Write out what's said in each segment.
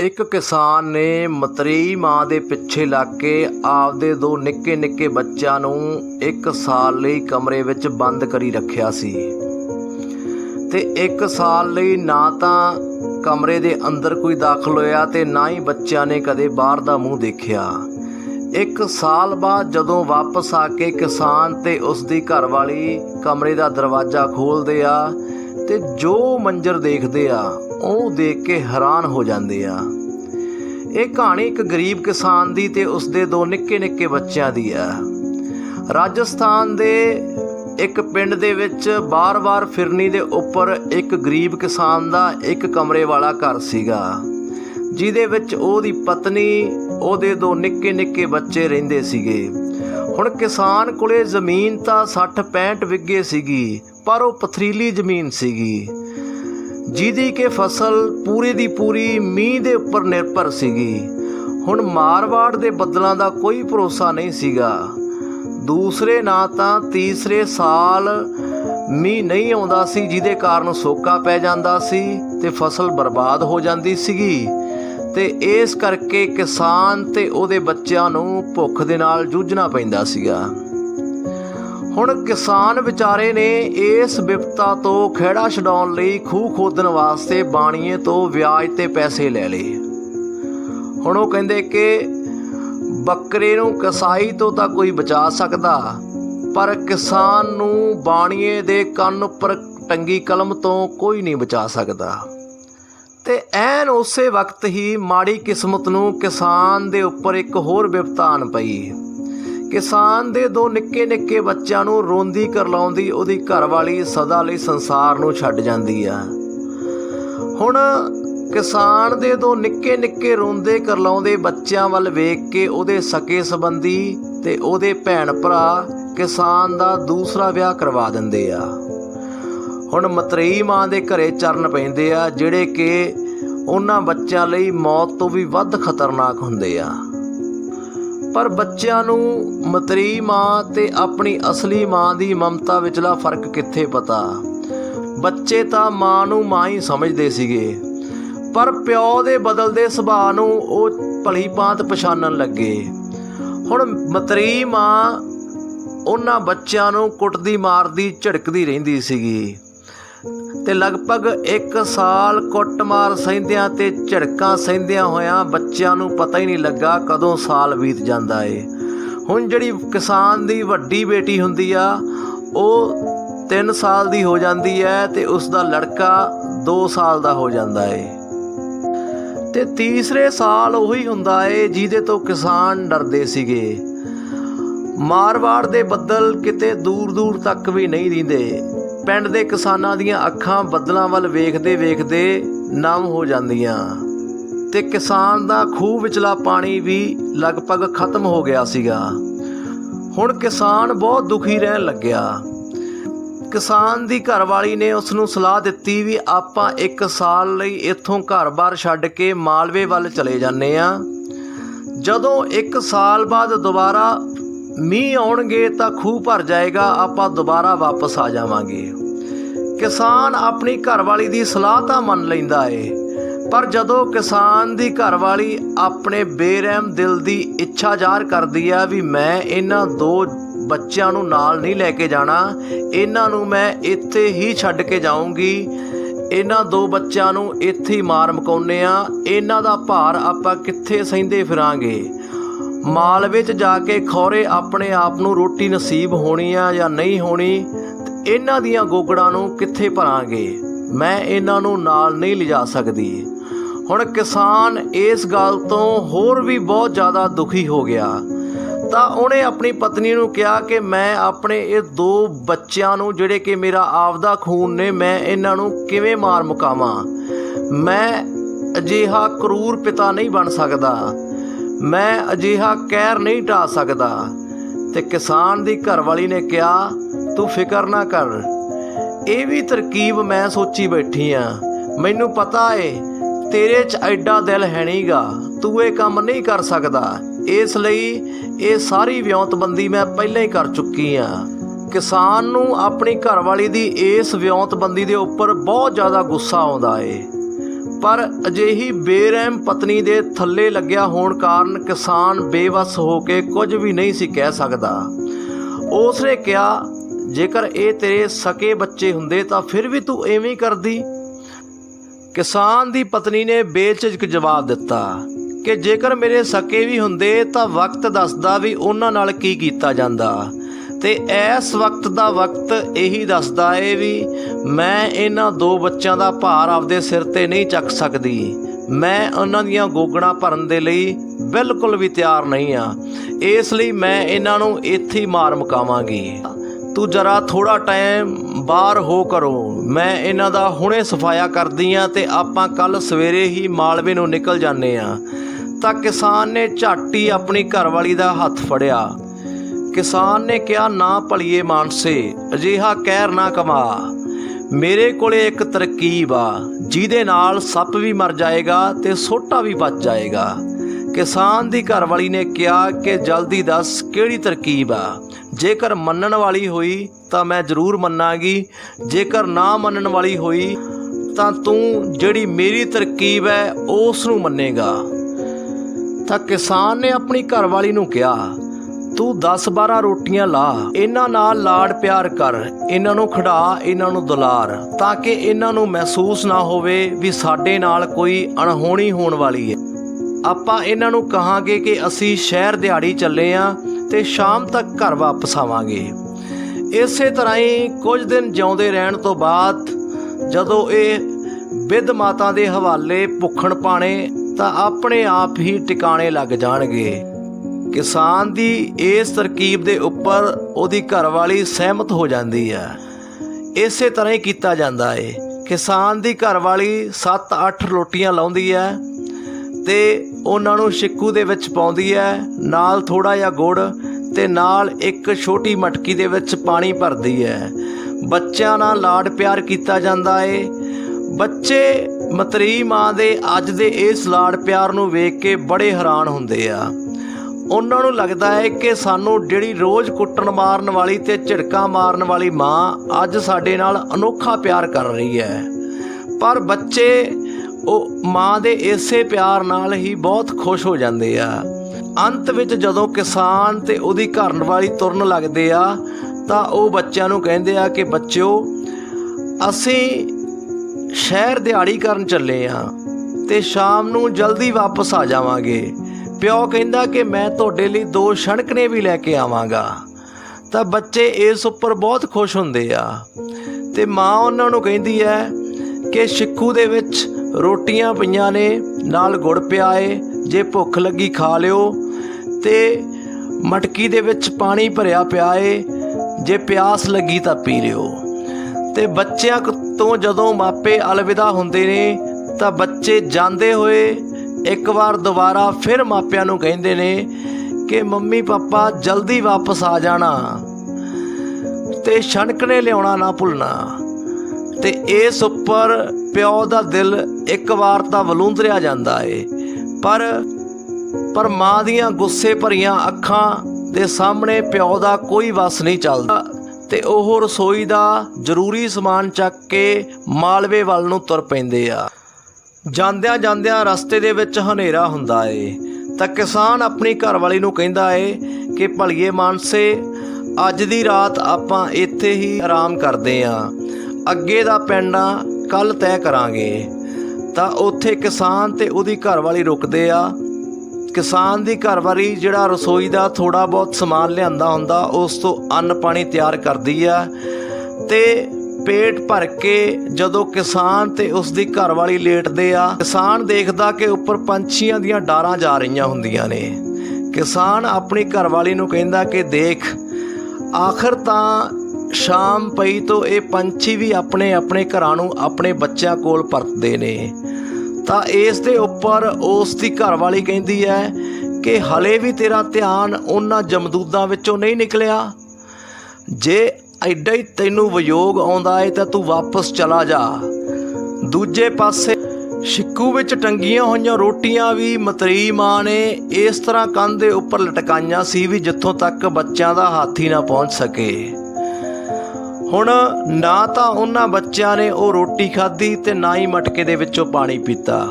ਇੱਕ ਕਿਸਾਨ ਨੇ ਮਤਰੇਈ ਮਾਂ ਦੇ ਪਿੱਛੇ ਲੱਗ ਕੇ ਆਪਦੇ ਦੋ ਨਿੱਕੇ ਨਿੱਕੇ ਬੱਚਿਆਂ ਨੂੰ ਇੱਕ ਸਾਲ ਲਈ ਕਮਰੇ ਵਿੱਚ ਬੰਦ ਕਰੀ ਰੱਖਿਆ ਸੀ। ਤੇ ਇੱਕ ਸਾਲ ਲਈ ਨਾ ਤਾਂ ਕਮਰੇ ਦੇ ਅੰਦਰ ਕੋਈ ਦਾਖਲ ਹੋਇਆ ਤੇ ਨਾ ਹੀ ਬੱਚਿਆਂ ਨੇ ਕਦੇ ਬਾਹਰ ਦਾ ਮੂੰਹ ਦੇਖਿਆ। ਇੱਕ ਸਾਲ ਬਾਅਦ ਜਦੋਂ ਵਾਪਸ ਆ ਕੇ ਕਿਸਾਨ ਤੇ ਉਸ ਦੀ ਘਰਵਾਲੀ ਕਮਰੇ ਦਾ ਦਰਵਾਜ਼ਾ ਖੋਲਦੇ ਆ ਤੇ ਜੋ ਮੰਜ਼ਰ ਦੇਖਦੇ ਆ ਉਹ ਦੇਖ ਕੇ ਹੈਰਾਨ ਹੋ ਜਾਂਦੇ ਆ। ਇਹ ਕਹਾਣੀ ਇੱਕ ਗਰੀਬ ਕਿਸਾਨ ਦੀ ਤੇ ਉਸ ਦੇ ਦੋ ਨਿੱਕੇ ਨਿੱਕੇ ਬੱਚਿਆਂ ਦੀ ਆ। ਰਾਜਸਥਾਨ ਦੇ ਇੱਕ ਪਿੰਡ ਦੇ ਵਿੱਚ ਬਾਰ-ਬਾਰ ਫਿਰਨੀ ਦੇ ਉੱਪਰ ਇੱਕ ਗਰੀਬ ਕਿਸਾਨ ਦਾ ਇੱਕ ਕਮਰੇ ਵਾਲਾ ਘਰ ਸੀਗਾ। ਜਿਹਦੇ ਵਿੱਚ ਉਹਦੀ ਪਤਨੀ, ਉਹਦੇ ਦੋ ਨਿੱਕੇ ਨਿੱਕੇ ਬੱਚੇ ਰਹਿੰਦੇ ਸੀਗੇ। ਹੁਣ ਕਿਸਾਨ ਕੋਲੇ ਜ਼ਮੀਨ ਤਾਂ 60 65 ਵਿੱਗੇ ਸੀਗੀ, ਪਰ ਉਹ ਪਥਰੀਲੀ ਜ਼ਮੀਨ ਸੀਗੀ। ਜਿਹਦੀ ਕਿ ਫਸਲ ਪੂਰੀ ਦੀ ਪੂਰੀ ਮੀਂਹ ਦੇ ਉੱਪਰ ਨਿਰਭਰ ਸੀਗੀ। ਹੁਣ ਮਾਰਵਾੜ ਦੇ ਬੱਦਲਾਂ ਦਾ ਕੋਈ ਭਰੋਸਾ ਨਹੀਂ ਸੀਗਾ। ਦੂਸਰੇ ਨਾ ਤਾਂ ਤੀਸਰੇ ਸਾਲ ਮੀਂਹ ਨਹੀਂ ਆਉਂਦਾ ਸੀ, ਜਿਹਦੇ ਕਾਰਨ ਸੋਕਾ ਪੈ ਜਾਂਦਾ ਸੀ ਤੇ ਫਸਲ ਬਰਬਾਦ ਹੋ ਜਾਂਦੀ ਸੀਗੀ। ਤੇ ਇਸ ਕਰਕੇ ਕਿਸਾਨ ਤੇ ਉਹਦੇ ਬੱਚਿਆਂ ਨੂੰ ਭੁੱਖ ਦੇ ਨਾਲ ਜੂਝਣਾ ਪੈਂਦਾ ਸੀਗਾ। ਹੁਣ ਕਿਸਾਨ ਵਿਚਾਰੇ ਨੇ ਇਸ ਵਿਪਤਾ ਤੋਂ ਖਿਹੜਾ ਛਡਾਉਣ ਲਈ ਖੂਹ ਖੋਦਣ ਵਾਸਤੇ ਬਾਣੀਏ ਤੋਂ ਵਿਆਜ ਤੇ ਪੈਸੇ ਲੈ ਲਏ। ਹੁਣ ਉਹ ਕਹਿੰਦੇ ਕਿ ਬੱਕਰੇ ਨੂੰ ਕਸਾਈ ਤੋਂ ਤਾਂ ਕੋਈ ਬਚਾ ਸਕਦਾ, ਪਰ ਕਿਸਾਨ ਨੂੰ ਬਾਣੀਏ ਦੇ ਕੰਨ ਉੱਪਰ ਟੰਗੀ ਕਲਮ ਤੋਂ ਕੋਈ ਨਹੀਂ ਬਚਾ ਸਕਦਾ। ਤੇ ਐਨ ਉਸੇ ਵਕਤ ਹੀ ਮਾੜੀ ਕਿਸਮਤ ਨੂੰ ਕਿਸਾਨ ਦੇ ਉੱਪਰ ਇੱਕ ਹੋਰ ਵਿਪਤਾ ਆਣ ਪਈ। ਕਿਸਾਨ ਦੇ ਦੋ ਨਿੱਕੇ ਨਿੱਕੇ ਬੱਚਿਆਂ ਨੂੰ ਰੋਂਦੀ ਕਰਲਾਉਂਦੀ ਉਹਦੀ ਘਰਵਾਲੀ ਸਦਾ ਲਈ ਸੰਸਾਰ ਨੂੰ ਛੱਡ ਜਾਂਦੀ ਆ। ਹੁਣ ਕਿਸਾਨ ਦੇ ਦੋ ਨਿੱਕੇ ਨਿੱਕੇ ਰੋਂਦੇ ਕਰਲਾਉਂਦੇ ਬੱਚਿਆਂ ਵੱਲ ਵੇਖ ਕੇ ਉਹਦੇ ਸਕੇ ਸੰਬੰਧੀ ਤੇ ਉਹਦੇ ਭੈਣ ਭਰਾ ਕਿਸਾਨ ਦਾ ਦੂਸਰਾ ਵਿਆਹ ਕਰਵਾ ਦਿੰਦੇ ਆ। ਹੁਣ ਮਤਰੇਈ ਮਾਂ ਦੇ ਘਰੇ ਚਰਨ ਪੈਂਦੇ ਆ, ਜਿਹੜੇ ਕਿ ਉਹਨਾਂ ਬੱਚਿਆਂ ਲਈ ਮੌਤ ਤੋਂ ਵੀ ਵੱਧ ਖਤਰਨਾਕ ਹੁੰਦੇ ਆ। ਪਰ ਬੱਚਿਆਂ ਨੂੰ ਮਤਰੀ ਮਾਂ ਤੇ ਆਪਣੀ ਅਸਲੀ ਮਾਂ ਦੀ ਮਮਤਾ ਵਿਚਲਾ ਫ਼ਰਕ ਕਿੱਥੇ ਪਤਾ? ਬੱਚੇ ਤਾਂ ਮਾਂ ਨੂੰ ਮਾਂ ਹੀ ਸਮਝਦੇ ਸੀਗੇ, ਪਰ ਪਿਓ ਦੇ ਬਦਲਦੇ ਸੁਭਾਅ ਨੂੰ ਉਹ ਭਲੀ ਭਾਂਤ ਪਛਾਣਨ ਲੱਗੇ। ਹੁਣ ਮਤਰੀ ਮਾਂ ਉਹਨਾਂ ਬੱਚਿਆਂ ਨੂੰ ਕੁੱਟਦੀ, ਮਾਰਦੀ, ਝਿੜਕਦੀ ਰਹਿੰਦੀ ਸੀਗੀ। ਤੇ ਲਗਭਗ 1 ਸਾਲ ਕੁੱਟਮਾਰ ਸਹਿੰਦਿਆਂ ਤੇ ਝੜਕਾਂ ਸਹਿੰਦਿਆਂ ਹੋਇਆਂ ਬੱਚਿਆਂ ਨੂੰ ਪਤਾ ਹੀ ਨਹੀਂ ਲੱਗਾ ਕਦੋਂ ਸਾਲ ਬੀਤ ਜਾਂਦਾ ਏ। ਹੁਣ ਜਿਹੜੀ ਕਿਸਾਨ ਦੀ ਵੱਡੀ ਬੇਟੀ ਹੁੰਦੀ ਆ, ਉਹ 3 ਸਾਲ ਦੀ ਹੋ ਜਾਂਦੀ ਹੈ ਤੇ ਉਸ ਦਾ ਲੜਕਾ 2 ਸਾਲ ਦਾ ਹੋ ਜਾਂਦਾ ਏ। ਤੇ ਤੀਸਰੇ ਸਾਲ ਉਹੀ ਹੁੰਦਾ ਏ ਜਿਹਦੇ ਤੋਂ ਕਿਸਾਨ ਡਰਦੇ ਸੀਗੇ। ਮਾਰਵਾੜ ਦੇ ਬੱਦਲ ਕਿਤੇ ਦੂਰ ਦੂਰ ਤੱਕ ਵੀ ਨਹੀਂ ਦਿੰਦੇ ਪਿੰਡ ਦੇ ਕਿਸਾਨਾਂ ਦੀਆਂ ਅੱਖਾਂ ਬੱਦਲਾਂ ਵੱਲ ਵੇਖਦੇ ਵੇਖਦੇ ਨਮ ਹੋ ਜਾਂਦੀਆਂ ਤੇ ਕਿਸਾਨ ਦਾ ਖੂਹ ਵਿਚਲਾ ਪਾਣੀ ਵੀ ਲਗਭਗ ਖਤਮ ਹੋ ਗਿਆ ਸੀਗਾ। ਹੁਣ ਕਿਸਾਨ ਬਹੁਤ ਦੁਖੀ ਰਹਿਣ ਲੱਗਿਆ। ਕਿਸਾਨ ਦੀ ਘਰਵਾਲੀ ਨੇ ਉਸ ਨੂੰ ਸਲਾਹ ਦਿੱਤੀ ਵੀ ਆਪਾਂ ਇੱਕ ਸਾਲ ਲਈ ਇੱਥੋਂ ਘਰ-ਬਾਰ ਛੱਡ ਕੇ ਮਾਲਵੇ ਵੱਲ ਚਲੇ ਜਾਂਦੇ ਆ ਜਦੋਂ ਇੱਕ ਸਾਲ ਬਾਅਦ ਦੁਬਾਰਾ ਮੀਂਹ ਆਉਣਗੇ ਤਾਂ ਖੂਹ ਭਰ ਜਾਏਗਾ, ਆਪਾਂ ਦੁਬਾਰਾ ਵਾਪਸ ਆ ਜਾਵਾਂਗੇ। ਕਿਸਾਨ ਆਪਣੀ ਘਰਵਾਲੀ ਦੀ ਸਲਾਹ ਤਾਂ ਮੰਨ ਲੈਂਦਾ ਏ, ਪਰ ਜਦੋਂ ਕਿਸਾਨ ਦੀ ਘਰਵਾਲੀ ਆਪਣੇ ਬੇਰਹਿਮ ਦਿਲ ਦੀ ਇੱਛਾ ਜ਼ਾਹਰ ਕਰਦੀ ਆ ਵੀ ਮੈਂ ਇਹਨਾਂ ਦੋ ਬੱਚਿਆਂ ਨੂੰ ਨਾਲ ਨਹੀਂ ਲੈ ਕੇ ਜਾਣਾ, ਇਹਨਾਂ ਨੂੰ ਮੈਂ ਇੱਥੇ ਹੀ ਛੱਡ ਕੇ ਜਾਊਂਗੀ, ਇਹਨਾਂ ਦੋ ਬੱਚਿਆਂ ਨੂੰ ਇੱਥੇ ਹੀ ਮਾਰ ਮਕਾਉਨੇ ਆ, ਇਹਨਾਂ ਦਾ ਭਾਰ ਆਪਾਂ ਕਿੱਥੇ ਸਹਿੰਦੇ ਫਿਰਾਂਗੇ? ਮਾਲਵੇ 'ਚ ਜਾ ਕੇ ਖੌਰੇ ਆਪਣੇ ਆਪ ਨੂੰ ਰੋਟੀ ਨਸੀਬ ਹੋਣੀ ਆ ਜਾਂ ਨਹੀਂ ਹੋਣੀ ਇਹਨਾਂ ਦੀਆਂ ਗੋਗੜਾਂ ਨੂੰ ਕਿੱਥੇ ਭਰਾਂਗੇ? ਮੈਂ ਇਹਨਾਂ ਨੂੰ ਨਾਲ ਨਹੀਂ ਲਿਜਾ ਸਕਦੀ। ਹੁਣ ਕਿਸਾਨ ਇਸ ਗੱਲ ਤੋਂ ਹੋਰ ਵੀ ਬਹੁਤ ਜ਼ਿਆਦਾ ਦੁਖੀ ਹੋ ਗਿਆ। ਤਾਂ ਉਹਨੇ ਆਪਣੀ ਪਤਨੀ ਨੂੰ ਕਿਹਾ ਕਿ ਮੈਂ ਆਪਣੇ ਇਹ ਦੋ ਬੱਚਿਆਂ ਨੂੰ, ਜਿਹੜੇ ਕਿ ਮੇਰਾ ਆਪਦਾ ਖੂਨ ਨੇ, ਮੈਂ ਇਹਨਾਂ ਨੂੰ ਕਿਵੇਂ ਮਾਰ ਮੁਕਾਵਾਂ? ਮੈਂ ਅਜਿਹਾ ਕਰੂਰ ਪਿਤਾ ਨਹੀਂ ਬਣ ਸਕਦਾ। ਮੈਂ ਅਜਿਹਾ ਕਹਿਰ ਨਹੀਂ ਢਾ ਸਕਦਾ। ਤੇ ਕਿਸਾਨ ਦੀ ਘਰਵਾਲੀ ਨੇ ਕਿਹਾ, ਤੂੰ ਫਿਕਰ ਨਾ ਕਰ। ਇਹ ਵੀ ਤਰਕੀਬ ਮੈਂ ਸੋਚੀ ਬੈਠੀ ਆ। ਮੈਨੂੰ ਪਤਾ ਏ, ਤੇਰੇ 'ਚ ਐਡਾ ਦਿਲ ਹੈ ਨਹੀਂਗਾ ਤੂੰ ਇਹ ਕੰਮ ਨਹੀਂ ਕਰ ਸਕਦਾ। ਇਸ ਲਈ ਇਹ ਸਾਰੀ ਵਿਉਂਤਬੰਦੀ ਮੈਂ ਪਹਿਲਾਂ ਹੀ ਕਰ ਚੁੱਕੀ ਆ। ਕਿਸਾਨ ਨੂੰ ਆਪਣੀ ਘਰਵਾਲੀ ਦੀ ਇਸ ਵਿਉਂਤਬੰਦੀ ਦੇ ਉੱਪਰ ਬਹੁਤ ਜ਼ਿਆਦਾ ਗੁੱਸਾ ਆਉਂਦਾ ਏ। ਪਰ ਅਜਿਹੀ ਬੇਰਹਿਮ ਪਤਨੀ ਦੇ ਥੱਲੇ ਲੱਗਿਆ ਹੋਣ ਕਾਰਨ ਕਿਸਾਨ ਬੇਵਸ ਹੋ ਕੇ ਕੁਝ ਵੀ ਨਹੀਂ ਸੀ ਕਹਿ ਸਕਦਾ। ਉਸ ਨੇ ਕਿਹਾ, ਜੇਕਰ ਇਹ ਤੇਰੇ ਸਕੇ ਬੱਚੇ ਹੁੰਦੇ ਤਾਂ ਫਿਰ ਵੀ ਤੂੰ ਐਵੇਂ ਕਰਦੀ? ਕਿਸਾਨ ਦੀ ਪਤਨੀ ਨੇ ਬੇਝਿਜਕ ਜਵਾਬ ਦਿੱਤਾ, ਕਿ ਜੇਕਰ ਮੇਰੇ ਸਕੇ ਵੀ ਹੁੰਦੇ ਤਾਂ ਵਕਤ ਦੱਸਦਾ ਵੀ ਉਹਨਾਂ ਨਾਲ ਕੀ ਕੀਤਾ ਜਾਂਦਾ। ਤੇ ਇਸ ਵਕਤ ਦਾ ਵਕਤ ਇਹੀ ਦੱਸਦਾ ਏ ਵੀ ਮੈਂ ਇਹਨਾਂ ਦੋ ਬੱਚਿਆਂ ਦਾ ਭਾਰ ਆਪਦੇ ਸਿਰ ਤੇ ਨਹੀਂ ਚੱਕ ਸਕਦੀ। ਮੈਂ ਉਹਨਾਂ ਦੀਆਂ ਗੋਗਣਾ ਭਰਨ ਦੇ ਲਈ ਬਿਲਕੁਲ ਵੀ ਤਿਆਰ ਨਹੀਂ ਆ। ਇਸ ਲਈ ਮੈਂ ਇਹਨਾਂ ਨੂੰ ਇੱਥੇ ਹੀ ਮਾਰ ਮੁਕਾਵਾਂਗੀ। ਤੂੰ ਜਰਾ ਥੋੜਾ ਟਾਈਮ ਬਾਹਰ ਹੋ ਕਰੋ। ਮੈਂ ਇਹਨਾਂ ਦਾ ਹੁਣੇ ਸਫਾਇਆ ਕਰਦੀ ਆ ਤੇ ਆਪਾਂ ਕੱਲ ਸਵੇਰੇ ਹੀ ਮਾਲਵੇ ਨੂੰ ਨਿਕਲ ਜਾਂਦੇ ਆ। ਤਾਂ ਕਿਸਾਨ ਨੇ ਝਾਟੀ ਆਪਣੀ ਘਰਵਾਲੀ ਦਾ ਹੱਥ ਫੜਿਆ। ਕਿਸਾਨ ਨੇ ਕਿਹਾ, ਨਾ ਭਲੀਏ ਮਾਨਸੇ, ਅਜਿਹਾ ਕਹਿਰ ਨਾ ਕਮਾ। ਮੇਰੇ ਕੋਲੇ ਇੱਕ ਤਰਕੀਬ ਆ, ਜਿਹਦੇ ਨਾਲ ਸੱਪ ਵੀ ਮਰ ਜਾਏਗਾ ਤੇ ਸੋਟਾ ਵੀ ਬਚ ਜਾਏਗਾ। ਕਿਸਾਨ ਦੀ ਘਰਵਾਲੀ ਨੇ ਕਿਹਾ ਕਿ ਜਲਦੀ ਦੱਸ ਕਿਹੜੀ ਤਰਕੀਬ ਆ। ਜੇਕਰ ਮੰਨਣ ਵਾਲੀ ਹੋਈ ਤਾਂ ਮੈਂ ਜ਼ਰੂਰ ਮੰਨਾਂਗੀ, ਜੇਕਰ ਨਾ ਮੰਨਣ ਵਾਲੀ ਹੋਈ ਤਾਂ ਤੂੰ ਜਿਹੜੀ ਮੇਰੀ ਤਰਕੀਬ ਹੈ, ਉਸ ਨੂੰ ਮੰਨੇਗਾ। ਤਾਂ ਕਿਸਾਨ ਨੇ ਆਪਣੀ ਘਰਵਾਲੀ ਨੂੰ ਕਿਹਾ ਤੂੰ 10-12 ਰੋਟੀਆਂ ਲਾ, ਇਹਨਾਂ ਨਾਲ ਲਾੜ ਪਿਆਰ ਕਰ, ਇਹਨਾਂ ਨੂੰ ਖੜਾ ਇਹਨਾਂ ਨੂੰ ਦੁਲਾਰ, ਤਾਂ ਕਿ ਇਹਨਾਂ ਨੂੰ ਮਹਿਸੂਸ ਨਾ ਹੋਵੇ ਵੀ ਸਾਡੇ ਨਾਲ ਕੋਈ ਅਣਹੋਣੀ ਹੋਣ ਵਾਲੀ ਹੈ। ਆਪਾਂ ਇਹਨਾਂ ਨੂੰ ਕਹਾਂਗੇ ਕਿ ਅਸੀਂ ਸ਼ਹਿਰ ਦਿਹਾੜੀ ਚੱਲੇ ਆਂ ਤੇ ਸ਼ਾਮ ਤੱਕ ਘਰ ਵਾਪਸ ਆਵਾਂਗੇ। ਇਸੇ ਤਰ੍ਹਾਂ ਹੀ ਕੁਝ ਦਿਨ ਜਿਉਂਦੇ ਰਹਿਣ ਤੋਂ ਬਾਅਦ ਜਦੋਂ ਇਹ ਵਿਧ ਮਾਤਾ ਦੇ ਹਵਾਲੇ ਭੁੱਖਣ ਪਾਣੇ ਤਾਂ ਆਪਣੇ ਆਪ ਹੀ ਟਿਕਾਣੇ ਲੱਗ ਜਾਣਗੇ। ਕਿਸਾਨ ਦੀ ਇਸ ਤਰਕੀਬ ਦੇ ਉੱਪਰ ਉਹਦੀ ਘਰਵਾਲੀ ਸਹਿਮਤ ਹੋ ਜਾਂਦੀ ਹੈ। ਇਸੇ ਤਰ੍ਹਾਂ ਹੀ ਕੀਤਾ ਜਾਂਦਾ ਏ। ਕਿਸਾਨ ਦੀ ਘਰਵਾਲੀ 7-8 ਰੋਟੀਆਂ ਲਾਉਂਦੀ ਹੈ ਤੇ ਉਹਨਾਂ ਨੂੰ ਛਿੱਕੂ ਦੇ ਵਿੱਚ ਪਾਉਂਦੀ ਹੈ। ਨਾਲ ਥੋੜਾ ਜਿਹਾ ਗੁੜ ਤੇ ਨਾਲ ਇੱਕ ਛੋਟੀ ਮਟਕੀ ਦੇ ਵਿੱਚ ਪਾਣੀ ਭਰਦੀ ਹੈ। ਬੱਚਿਆਂ ਨਾਲ ਲਾਡ ਪਿਆਰ ਕੀਤਾ ਜਾਂਦਾ ਏ। ਬੱਚੇ ਮਤਰੀ ਮਾਂ ਦੇ ਅੱਜ ਦੇ ਇਸ ਲਾਡ ਪਿਆਰ ਨੂੰ ਵੇਖ ਕੇ ਬੜੇ ਹੈਰਾਨ ਹੁੰਦੇ ਆ। ਉਹਨਾਂ ਨੂੰ ਲੱਗਦਾ ਹੈ ਕਿ ਸਾਨੂੰ ਜਿਹੜੀ ਰੋਜ਼ ਕੁੱਟਣ ਮਾਰਨ ਵਾਲੀ ਤੇ ਝਿੜਕਾਂ ਮਾਰਨ ਵਾਲੀ ਮਾਂ ਅੱਜ ਸਾਡੇ ਨਾਲ ਅਨੋਖਾ ਪਿਆਰ ਕਰ ਰਹੀ ਹੈ। ਪਰ ਬੱਚੇ ਉਹ ਮਾਂ ਦੇ ਇਸੇ ਪਿਆਰ ਨਾਲ ਹੀ ਬਹੁਤ ਖੁਸ਼ ਹੋ ਜਾਂਦੇ ਆ। ਅੰਤ ਵਿੱਚ ਜਦੋਂ ਕਿਸਾਨ ਤੇ ਉਹਦੀ ਘਰਨ ਵਾਲੀ ਤੁਰਨ ਲੱਗਦੇ ਆ, ਤਾਂ ਉਹ ਬੱਚਿਆਂ ਨੂੰ ਕਹਿੰਦੇ ਆ ਕਿ ਬੱਚਿਓ, ਅਸੀਂ ਸ਼ਹਿਰ ਦਿਹਾੜੀ ਕਰਨ ਚੱਲੇ ਆ ਤੇ ਸ਼ਾਮ ਨੂੰ ਜਲਦੀ ਵਾਪਸ ਆ ਜਾਵਾਂਗੇ। ਪਿਓ ਕਹਿੰਦਾ ਕਿ ਮੈਂ ਤੁਹਾਡੇ ਲਈ ਦੋ ਛਣਕਣੇ ਵੀ ਲੈ ਕੇ ਆਵਾਂਗਾ। ਤਾਂ ਬੱਚੇ ਇਸ ਉੱਪਰ ਬਹੁਤ ਖੁਸ਼ ਹੁੰਦੇ ਆ। ਤੇ ਮਾਂ ਉਹਨਾਂ ਨੂੰ ਕਹਿੰਦੀ ਹੈ ਕਿ ਸਿੱਖੂ ਦੇ ਵਿੱਚ ਰੋਟੀਆਂ ਪਈਆਂ ਨੇ, ਨਾਲ ਗੁੜ ਪਿਆ ਏ, ਜੇ ਭੁੱਖ ਲੱਗੀ ਖਾ ਲਿਓ। ਤੇ ਮਟਕੀ ਦੇ ਵਿੱਚ ਪਾਣੀ ਭਰਿਆ ਪਿਆ ਏ, ਜੇ ਪਿਆਸ ਲੱਗੀ ਤਾਂ ਪੀ ਲਿਓ। ਤੇ ਬੱਚਿਆਂ ਕ- ਤੋਂ ਜਦੋਂ ਮਾਪੇ ਅਲਵਿਦਾ ਹੁੰਦੇ ਨੇ, ਤਾਂ ਬੱਚੇ ਜਾਂਦੇ ਹੋਏ ਇੱਕ ਵਾਰ ਦੁਬਾਰਾ ਫਿਰ ਮਾਪਿਆਂ ਨੂੰ ਕਹਿੰਦੇ ਨੇ ਕਿ ਮੰਮੀ ਪਾਪਾ ਜਲਦੀ ਵਾਪਸ ਆ ਜਾਣਾ ਤੇ ਛਣਕਣੇ ਲਿਆਉਣਾ ਨਾ ਭੁੱਲਣਾ। ਤੇ ਇਸ ਉੱਪਰ ਪਿਓ ਦਾ ਦਿਲ ਇੱਕ ਵਾਰ ਤਾਂ ਵਲੂੰਦਰਿਆ ਜਾਂਦਾ ਏ। ਪਰ ਪਰ ਮਾਂ ਦੀਆਂ ਗੁੱਸੇ ਭਰੀਆਂ ਅੱਖਾਂ ਦੇ ਸਾਹਮਣੇ ਪਿਓ ਦਾ ਕੋਈ ਵਸ ਨਹੀਂ ਚੱਲਦਾ। ਤੇ ਉਹ ਰਸੋਈ ਦਾ ਜ਼ਰੂਰੀ ਸਮਾਨ ਚੱਕ ਕੇ ਮਾਲਵੇ ਵੱਲ ਨੂੰ ਤੁਰ ਪੈਂਦੇ ਆ। ਜਾਂਦਿਆਂ ਜਾਂਦਿਆਂ ਰਸਤੇ ਦੇ ਵਿੱਚ ਹਨੇਰਾ ਹੁੰਦਾ ਏ। ਤਾਂ ਕਿਸਾਨ ਆਪਣੀ ਘਰਵਾਲੀ ਨੂੰ ਕਹਿੰਦਾ ਏ ਕਿ, ਭਲੀਏ ਮਾਨਸੇ, ਅੱਜ ਦੀ ਰਾਤ ਆਪਾਂ ਇੱਥੇ ਹੀ ਆਰਾਮ ਕਰਦੇ ਆਂ। ਅੱਗੇ ਦਾ ਪਿੰਡਾਂ ਕੱਲ ਤੈਅ ਕਰਾਂਗੇ। ਤਾਂ ਉੱਥੇ ਕਿਸਾਨ ਤੇ ਉਹਦੀ ਘਰਵਾਲੀ ਰੁਕਦੇ ਆ। ਕਿਸਾਨ ਦੀ ਘਰਵਾਲੀ ਜਿਹੜਾ ਰਸੋਈ ਦਾ ਥੋੜਾ ਬਹੁਤ ਸਮਾਨ ਲਿਆਂਦਾ ਹੁੰਦਾ, ਉਸ ਤੋਂ ਅੰਨ ਪਾਣੀ ਤਿਆਰ ਕਰਦੀ ਆ। ਤੇ ਪੇਟ ਭਰ ਕੇ ਜਦੋਂ ਕਿਸਾਨ ਤੇ ਉਸ ਦੀ ਘਰਵਾਲੀ ਲੇਟਦੇ ਆ, ਕਿਸਾਨ ਦੇਖਦਾ ਕਿ ਉੱਪਰ ਪੰਛੀਆਂ ਦੀਆਂ ਡਾਰਾਂ ਜਾ ਰਹੀਆਂ ਹੁੰਦੀਆਂ ਨੇ। ਕਿਸਾਨ ਆਪਣੀ ਘਰਵਾਲੀ ਨੂੰ ਕਹਿੰਦਾ ਕਿ ਦੇਖ, ਆਖਰ ਤਾਂ ਸ਼ਾਮ ਪਈ ਤੋਂ ਇਹ ਪੰਛੀ ਵੀ ਆਪਣੇ ਆਪਣੇ ਘਰਾਂ ਨੂੰ ਆਪਣੇ ਬੱਚਿਆਂ ਕੋਲ ਪਰਤਦੇ ਨੇ। ਤਾਂ ਇਸ ਦੇ ਉੱਪਰ ਉਸ ਦੀ ਘਰਵਾਲੀ ਕਹਿੰਦੀ ਹੈ ਕਿ ਹਲੇ ਵੀ ਤੇਰਾ ਧਿਆਨ ਉਹਨਾਂ ਜਮਦੂਦਾਂ ਵਿੱਚੋਂ ਨਹੀਂ ਨਿਕਲਿਆ। ਜੇ ਐਡਾ ਹੀ ਤੈਨੂੰ ਵਿਯੋਗ ਆਉਂਦਾ ਏ ਤਾਂ ਤੂੰ ਵਾਪਸ ਚਲਾ ਜਾ। ਦੂਜੇ ਪਾਸੇ ਸ਼ਿੱਕੂ ਵਿੱਚ ਟੰਗੀਆਂ ਹੋਈਆਂ ਰੋਟੀਆਂ ਵੀ ਮਤਰੀ ਮਾਂ ਨੇ ਇਸ ਤਰ੍ਹਾਂ ਕੰਧ ਦੇ ਉੱਪਰ ਲਟਕਾਈਆਂ ਸੀ ਵੀ ਜਿੱਥੋਂ ਤੱਕ ਬੱਚਿਆਂ ਦਾ ਹੱਥ ਹੀ ਨਾ ਪਹੁੰਚ ਸਕੇ। ਹੁਣ ਨਾ ਤਾਂ ਉਹਨਾਂ ਬੱਚਿਆਂ ਨੇ ਉਹ ਰੋਟੀ ਖਾਧੀ ਤੇ ਨਾ ਹੀ ਮਟਕੇ ਦੇ ਵਿੱਚੋਂ ਪਾਣੀ ਪੀਤਾ।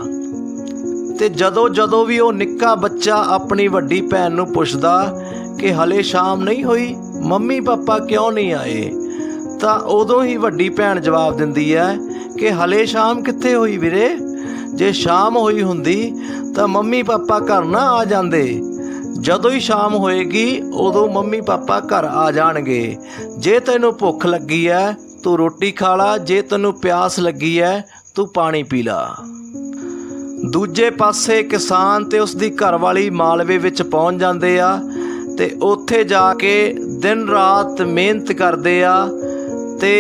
ਤੇ ਜਦੋਂ ਜਦੋਂ ਵੀ ਉਹ ਨਿੱਕਾ ਬੱਚਾ ਆਪਣੀ ਵੱਡੀ ਭੈਣ ਨੂੰ ਪੁੱਛਦਾ ਕਿ ਹਲੇ ਸ਼ਾਮ ਨਹੀਂ ਹੋਈ ਮੰਮੀ ਪਾਪਾ ਕਿਉਂ ਨਹੀਂ ਆਏ? ਤਾਂ ਉਦੋਂ ਹੀ ਵੱਡੀ ਭੈਣ ਜਵਾਬ ਦਿੰਦੀ ਹੈ ਕਿ ਹਲੇ ਸ਼ਾਮ ਕਿੱਥੇ ਹੋਈ ਵੀਰੇ? ਜੇ ਸ਼ਾਮ ਹੋਈ ਹੁੰਦੀ ਤਾਂ ਮੰਮੀ ਪਾਪਾ ਘਰ ਨਾ ਆ ਜਾਂਦੇ। ਜਦੋਂ ਹੀ ਸ਼ਾਮ ਹੋਏਗੀ, ਉਦੋਂ ਮੰਮੀ ਪਾਪਾ ਘਰ ਆ ਜਾਣਗੇ। ਜੇ ਤੈਨੂੰ ਭੁੱਖ ਲੱਗੀ ਹੈ, ਤੂੰ ਰੋਟੀ ਖਾ ਲਾ। ਜੇ ਤੈਨੂੰ ਪਿਆਸ ਲੱਗੀ ਹੈ, ਤੂੰ ਪਾਣੀ ਪੀ ਲਾ। ਦੂਜੇ ਪਾਸੇ ਕਿਸਾਨ ਤੇ ਉਸ ਦੀ ਘਰਵਾਲੀ ਮਾਲਵੇ ਵਿੱਚ ਪਹੁੰਚ ਜਾਂਦੇ ਆ। ਤੇ ਉੱਥੇ ਜਾ ਕੇ ਦਿਨ ਰਾਤ ਮਿਹਨਤ ਕਰਦੇ ਆ ਤੇ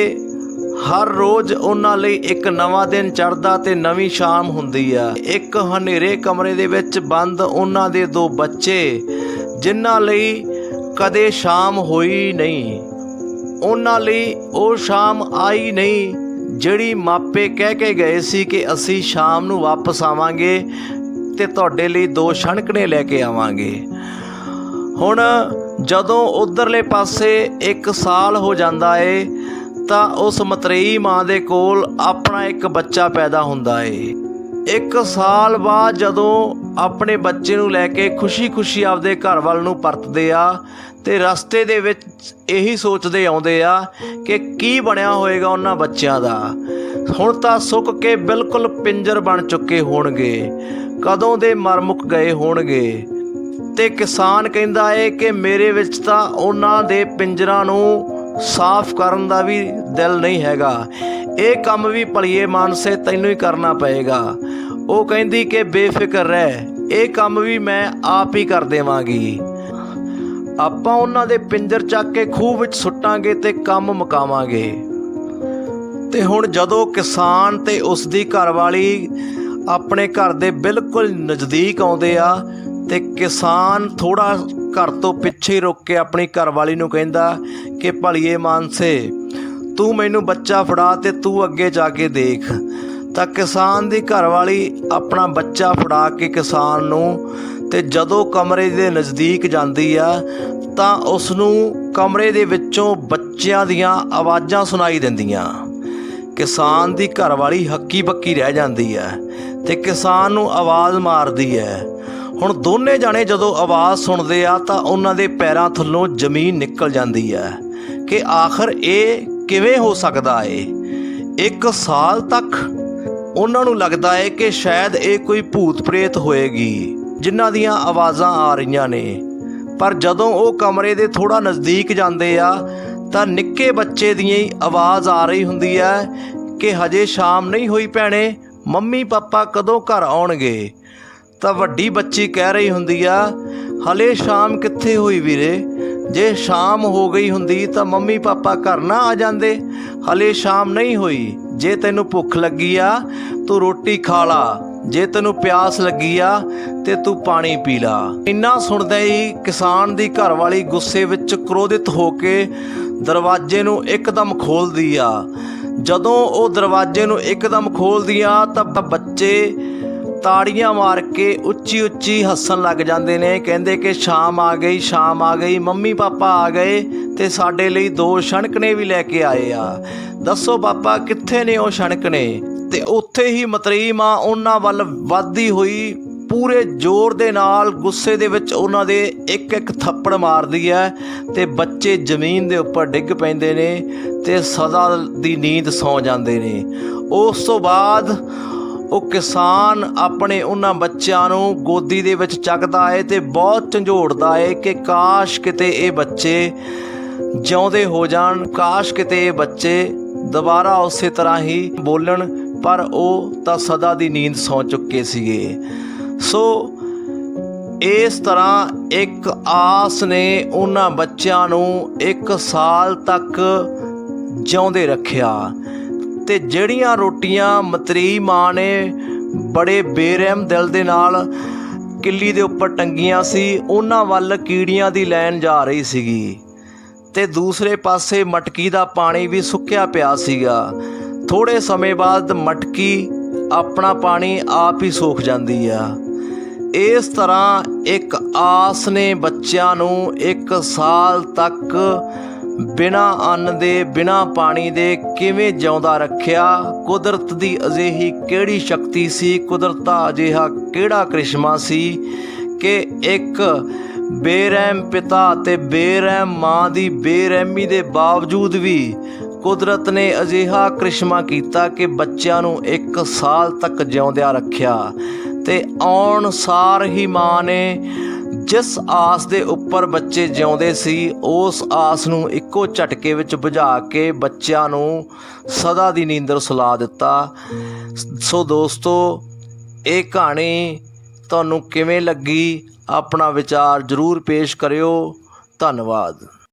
ਹਰ ਰੋਜ਼ ਉਹਨਾਂ ਲਈ ਇੱਕ ਨਵਾਂ ਦਿਨ ਚੜ੍ਹਦਾ ਤੇ ਨਵੀਂ ਸ਼ਾਮ ਹੁੰਦੀ ਆ। ਇੱਕ ਹਨੇਰੇ ਕਮਰੇ ਦੇ ਵਿੱਚ ਬੰਦ ਉਹਨਾਂ ਦੇ ਦੋ ਬੱਚੇ, ਜਿਨ੍ਹਾਂ ਲਈ ਕਦੇ ਸ਼ਾਮ ਹੋਈ ਨਹੀਂ। ਉਹਨਾਂ ਲਈ ਉਹ ਸ਼ਾਮ ਆਈ ਨਹੀਂ, ਜਿਹੜੀ ਮਾਪੇ ਕਹਿ ਕੇ ਗਏ ਸੀ ਕਿ ਅਸੀਂ ਸ਼ਾਮ ਨੂੰ ਵਾਪਸ ਆਵਾਂਗੇ ਤੇ ਤੁਹਾਡੇ ਲਈ ਦੋ ਛਣਕਣੇ ਲੈ ਕੇ ਆਵਾਂਗੇ। ਹੁਣ ਜਦੋਂ ਉਧਰਲੇ ਪਾਸੇ 1 ਸਾਲ ਹੋ ਜਾਂਦਾ ਏ, ਤਾਂ ਉਸ ਮਤਰੇਈ ਮਾਂ ਦੇ ਕੋਲ ਆਪਣਾ ਇੱਕ ਬੱਚਾ ਪੈਦਾ ਹੁੰਦਾ ਏ। ਇੱਕ ਸਾਲ ਬਾਅਦ ਜਦੋਂ ਆਪਣੇ ਬੱਚੇ ਨੂੰ ਲੈ ਕੇ ਖੁਸ਼ੀ-ਖੁਸ਼ੀ ਆਪਦੇ ਘਰ ਵੱਲ ਨੂੰ ਪਰਤਦੇ ਆ, ਤੇ ਰਸਤੇ ਦੇ ਵਿੱਚ ਇਹੀ ਸੋਚਦੇ ਆਉਂਦੇ ਆ ਕਿ ਕੀ ਬਣਿਆ ਹੋਏਗਾ ਉਹਨਾਂ ਬੱਚਿਆਂ ਦਾ। ਹੁਣ ਤਾਂ ਸੁੱਕ ਕੇ ਬਿਲਕੁਲ ਪਿੰਜਰ ਬਣ ਚੁੱਕੇ ਹੋਣਗੇ, ਕਦੋਂ ਦੇ ਮਰ ਮੁੱਕ ਗਏ ਹੋਣਗੇ। ਤੇ ਕਿਸਾਨ ਕਹਿੰਦਾ ਏ ਕਿ ਮੇਰੇ ਵਿੱਚ ਤਾਂ ਉਹਨਾਂ ਦੇ ਪਿੰਜਰਾਂ ਨੂੰ ਸਾਫ਼ ਕਰਨ ਦਾ ਵੀ ਦਿਲ ਨਹੀਂ ਹੈਗਾ। ਇਹ ਕੰਮ ਵੀ ਭਲੀਏ ਮਾਨਸੇ ਤੈਨੂੰ ਹੀ ਕਰਨਾ ਪਏਗਾ। ਉਹ ਕਹਿੰਦੀ ਕਿ ਬੇਫਿਕਰ ਰਹਿ, ਇਹ ਕੰਮ ਵੀ ਮੈਂ ਆਪ ਹੀ ਕਰ ਦੇਵਾਂਗੀ। ਆਪਾਂ ਉਹਨਾਂ ਦੇ ਪਿੰਜਰ ਚੱਕ ਕੇ ਖੂਹ ਵਿੱਚ ਸੁੱਟਾਂਗੇ ਤੇ ਕੰਮ ਮੁਕਾਵਾਂਗੇ। ਤੇ ਹੁਣ ਜਦੋਂ ਕਿਸਾਨ ਤੇ ਉਸ ਦੀ ਘਰਵਾਲੀ ਆਪਣੇ ਘਰ ਦੇ ਬਿਲਕੁਲ ਨਜ਼ਦੀਕ ਆਉਂਦੇ ਆ ਤੇ ਕਿਸਾਨ ਥੋੜਾ ਘਰ ਤੋਂ ਪਿੱਛੇ ਰੁਕ ਕੇ ਆਪਣੀ ਘਰਵਾਲੀ ਨੂੰ ਕਹਿੰਦਾ ਕਿ ਭਲੀਏ ਮਾਨਸੇ, ਤੂੰ ਮੈਨੂੰ ਬੱਚਾ ਫੜਾ ਤੇ ਤੂੰ ਅੱਗੇ ਜਾ ਕੇ ਦੇਖ। ਤਾਂ ਕਿਸਾਨ ਦੀ ਘਰਵਾਲੀ ਆਪਣਾ ਬੱਚਾ ਫੜਾ ਕੇ ਕਿਸਾਨ ਨੂੰ ਤੇ ਜਦੋਂ ਕਮਰੇ ਦੇ ਨਜ਼ਦੀਕ ਜਾਂਦੀ ਆ, ਤਾਂ ਉਸ ਨੂੰ ਕਮਰੇ ਦੇ ਵਿੱਚੋਂ ਬੱਚਿਆਂ ਦੀਆਂ ਆਵਾਜ਼ਾਂ ਸੁਣਾਈ ਦਿੰਦੀਆਂ। ਕਿਸਾਨ ਦੀ ਘਰਵਾਲੀ ਹੱਕੀ ਬੱਕੀ ਰਹਿ ਜਾਂਦੀ ਹੈ ਤੇ ਕਿਸਾਨ ਨੂੰ ਆਵਾਜ਼ ਮਾਰਦੀ ਹੈ। ਹੁਣ ਦੋਨੇ ਜਾਣੇ ਜਦੋਂ ਆਵਾਜ਼ ਸੁਣਦੇ ਆ ਤਾਂ ਉਹਨਾਂ ਦੇ ਪੈਰਾਂ ਥੱਲੋਂ ਜ਼ਮੀਨ ਨਿਕਲ ਜਾਂਦੀ ਹੈ ਕਿ ਆਖਰ ਇਹ ਕਿਵੇਂ ਹੋ ਸਕਦਾ ਏ? ਇੱਕ ਸਾਲ ਤੱਕ ਉਹਨਾਂ ਨੂੰ ਲੱਗਦਾ ਹੈ ਕਿ ਸ਼ਾਇਦ ਇਹ ਕੋਈ ਭੂਤ ਪ੍ਰੇਤ ਹੋਏਗੀ, ਜਿਨ੍ਹਾਂ ਦੀਆਂ ਆਵਾਜ਼ਾਂ ਆ ਰਹੀਆਂ ਨੇ। ਪਰ ਜਦੋਂ ਉਹ ਕਮਰੇ ਦੇ ਥੋੜਾ ਨਜ਼ਦੀਕ ਜਾਂਦੇ ਆ, ਤਾਂ ਨਿੱਕੇ ਬੱਚੇ ਦੀ ਹੀ ਆਵਾਜ਼ ਆ ਰਹੀ ਹੁੰਦੀ ਹੈ ਕਿ ਹਜੇ ਸ਼ਾਮ ਨਹੀਂ ਹੋਈ ਭੈਣੇ ਮੰਮੀ ਪਾਪਾ ਕਦੋਂ ਘਰ ਆਉਣਗੇ? ਤਾਂ ਵੱਡੀ ਬੱਚੀ ਕਹਿ ਰਹੀ ਹੁੰਦੀ ਆ, ਹਲੇ ਸ਼ਾਮ ਕਿੱਥੇ ਹੋਈ ਵੀਰੇ? ਜੇ ਸ਼ਾਮ ਹੋ ਗਈ ਹੁੰਦੀ ਤਾਂ ਮੰਮੀ ਪਾਪਾ ਘਰ ਨਾ ਆ ਜਾਂਦੇ। ਹਲੇ ਸ਼ਾਮ ਨਹੀਂ ਹੋਈ। ਜੇ ਤੈਨੂੰ ਭੁੱਖ ਲੱਗੀ ਆ, ਤੂੰ ਰੋਟੀ ਖਾ ਲਾ। ਜੇ ਤੈਨੂੰ ਪਿਆਸ ਲੱਗੀ ਆ, ਤੇ ਤੂੰ ਪਾਣੀ ਪੀ ਲਾ। ਇੰਨਾ ਸੁਣਦੇ ਹੀ ਕਿਸਾਨ ਦੀ ਘਰਵਾਲੀ ਗੁੱਸੇ ਵਿੱਚ ਕ੍ਰੋਧਿਤ ਹੋ ਕੇ ਦਰਵਾਜ਼ੇ ਨੂੰ ਇੱਕਦਮ ਖੋਲਦੀ ਆ। ਜਦੋਂ ਉਹ ਦਰਵਾਜ਼ੇ ਨੂੰ ਇੱਕਦਮ ਖੋਲਦੀ ਆ, ਤਾਂ ਬੱਚੇ ਤਾੜੀਆਂ ਮਾਰ ਕੇ ਉੱਚੀ ਉੱਚੀ ਹੱਸਣ ਲੱਗ ਜਾਂਦੇ ਨੇ। ਕਹਿੰਦੇ ਕਿ ਸ਼ਾਮ ਆ ਗਈ, ਸ਼ਾਮ ਆ ਗਈ, ਮੰਮੀ ਪਾਪਾ ਆ ਗਏ ਤੇ ਸਾਡੇ ਲਈ ਦੋ ਛਣਕਣੇ ਵੀ ਲੈ ਕੇ ਆਏ ਆ। ਦੱਸੋ ਪਾਪਾ, ਕਿੱਥੇ ਨੇ ਉਹ ਛਣਕਣੇ ਤੇ ਉੱਥੇ ਹੀ ਮਤਰੀ ਮਾਂ ਉਹਨਾਂ ਵੱਲ ਵੱਧਦੀ ਹੋਈ ਪੂਰੇ ਜ਼ੋਰ ਦੇ ਨਾਲ ਗੁੱਸੇ ਦੇ ਵਿੱਚ ਉਹਨਾਂ ਦੇ ਇੱਕ ਇੱਕ ਥੱਪੜ ਮਾਰਦੀ ਹੈ ਤੇ ਬੱਚੇ ਜ਼ਮੀਨ ਦੇ ਉੱਪਰ ਡਿੱਗ ਪੈਂਦੇ ਨੇ ਤੇ ਸਦਾ ਦੀ ਨੀਂਦ ਸੌ ਜਾਂਦੇ ਨੇ। ਉਸ ਤੋਂ ਬਾਅਦ ਉਹ ਕਿਸਾਨ ਆਪਣੇ ਉਹਨਾਂ ਬੱਚਿਆਂ ਨੂੰ ਗੋਦੀ ਦੇ ਵਿੱਚ ਚੱਕਦਾ ਏ ਤੇ ਬਹੁਤ ਝੰਜੋੜਦਾ ਏ ਕਿ ਕਾਸ਼ ਕਿਤੇ ਇਹ ਬੱਚੇ ਜਿਉਂਦੇ ਹੋ ਜਾਣ, ਕਾਸ਼ ਕਿਤੇ ਇਹ ਬੱਚੇ ਦੁਬਾਰਾ ਉਸੇ ਤਰ੍ਹਾਂ ਹੀ ਬੋਲਣ, ਪਰ ਉਹ ਤਾਂ ਸਦਾ ਦੀ ਨੀਂਦ ਸੌ ਚੁੱਕੇ ਸੀਗੇ। ਸੋ ਇਸ ਤਰ੍ਹਾਂ ਇੱਕ ਆਸ ਨੇ ਉਹਨਾਂ ਬੱਚਿਆਂ ਨੂੰ ਇੱਕ ਸਾਲ ਤੱਕ ਜਿਉਂਦੇ ਰੱਖਿਆ। ਤੇ ਜਿਹੜੀਆਂ ਰੋਟੀਆਂ ਮਤਰੀ ਮਾਂ ਨੇ ਬੜੇ ਬੇਰਹਿਮ ਦਿਲ ਦੇ ਨਾਲ ਕਿੱਲੀ ਦੇ ਉੱਪਰ ਟੰਗੀਆਂ ਸੀ, ਉਹਨਾਂ ਵੱਲ ਕੀੜੀਆਂ ਦੀ ਲਾਈਨ ਜਾ ਰਹੀ ਸੀਗੀ। ਤੇ ਦੂਸਰੇ ਪਾਸੇ ਮਟਕੀ ਦਾ ਪਾਣੀ ਵੀ ਸੁੱਕਿਆ ਪਿਆ ਸੀਗਾ। ਥੋੜੇ ਸਮੇਂ ਬਾਅਦ ਮਟਕੀ ਆਪਣਾ ਪਾਣੀ ਆਪ ਹੀ ਸੋਖ ਜਾਂਦੀ ਆ। ਇਸ ਤਰ੍ਹਾਂ ਇੱਕ ਆਸ ਨੇ ਬੱਚਿਆਂ ਨੂੰ ਇੱਕ ਸਾਲ ਤੱਕ ਬਿਨਾ ਅੰਨ ਦੇ, ਬਿਨਾ ਪਾਣੀ ਦੇ ਕਿਵੇਂ ਜਿਉਂਦਾ ਰੱਖਿਆ? ਕੁਦਰਤ ਦੀ ਅਜਿਹੀ ਕਿਹੜੀ ਸ਼ਕਤੀ ਸੀ? ਕੁਦਰਤ ਦਾ ਅਜਿਹਾ ਕਿਹੜਾ ਕ੍ਰਿਸ਼ਮਾ ਸੀ ਕਿ ਇੱਕ ਬੇਰਹਿਮ ਪਿਤਾ ਤੇ ਬੇਰਹਿਮ ਮਾਂ ਦੀ ਬੇਰਹਿਮੀ ਦੇ ਬਾਵਜੂਦ ਵੀ ਕੁਦਰਤ ਨੇ ਅਜਿਹਾ ਕ੍ਰਿਸ਼ਮਾ ਕੀਤਾ ਕਿ ਬੱਚਿਆਂ ਨੂੰ 1 ਸਾਲ ਤੱਕ ਜਿਉਂਦਿਆਂ ਰੱਖਿਆ। ਤੇ ਆਉਣ ਸਾਰ ਹੀ ਮਾਂ ਨੇ ਜਿਸ ਆਸ ਦੇ ਉੱਪਰ ਬੱਚੇ ਜਿਉਂਦੇ ਸੀ, ਉਸ ਆਸ ਨੂੰ ਇੱਕੋ ਝਟਕੇ ਵਿੱਚ ਬੁਝਾ ਕੇ ਬੱਚਿਆਂ ਨੂੰ ਸਦਾ ਦੀ ਨੀਂਦਰ ਸੁਲਾ ਦਿੱਤਾ। ਸੋ ਦੋਸਤੋ, ਇਹ ਕਹਾਣੀ ਤੁਹਾਨੂੰ ਕਿਵੇਂ ਲੱਗੀ? ਆਪਣਾ ਵਿਚਾਰ ਜ਼ਰੂਰ ਪੇਸ਼ ਕਰਿਓ। ਧੰਨਵਾਦ।